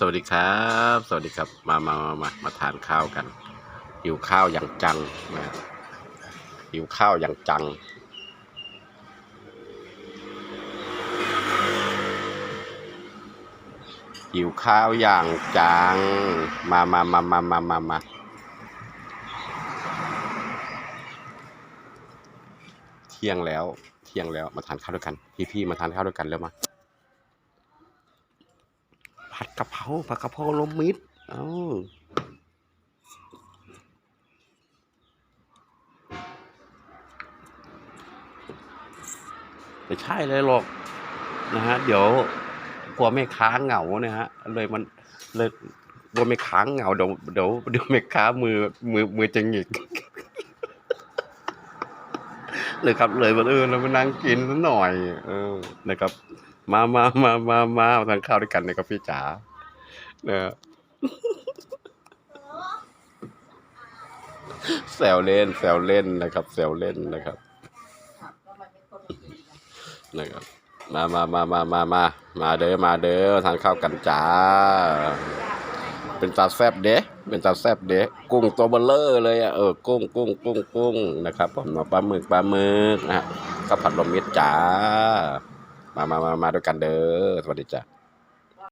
สวัสดีครับ สวัสดีครับมามามามามาทานข้าวกันหิวข้าวอย่างจังนะหิวข้าวอย่างจัง หิวข้าวอย่างจัง มามามามามามามาเที่ยงแล้ว เที่ยงแล้วมาทานข้าวด้วยกัน พี่ๆมาทานข้าวด้วยกันแล้วมา ผัดกะเพราผัดกะเพราลมมิตรเอ้าไม่ใช่เลยหรอกนะฮะ เดี๋ยวกลัวไม่ค้างเหงานะฮะ เลยมันเลยกลัวไม่ค้างเหงาเดี๋ยวเดี๋ยวเดี๋ยวไม่ค้ามือมือมือจะหงิกเลยครับเลยมาเออเรามานั่งกินสักหน่อย เออนะครับ มามามามามาทานข้าวด้วยกันนะครับพี่จ๋าเนะฮะแซวเล่นแซวเล่นนะครับแซวเล่นนะครับนะครับ มามามามามามามาเด้อมาเด้อทานข้าวกันจ้า เป็นตาแซบเด้เป็นตาแซบเด้กุ้งตัวเบลเลอร์เลยอะเออกุ้งกุ้งกุ้งกุ้งนะครับผมปลาหมึกปลาหมึกนะฮะข้าวผัดลมมิตรจ้า มามามามาด้วยกันเด้อสวัสดีจ้า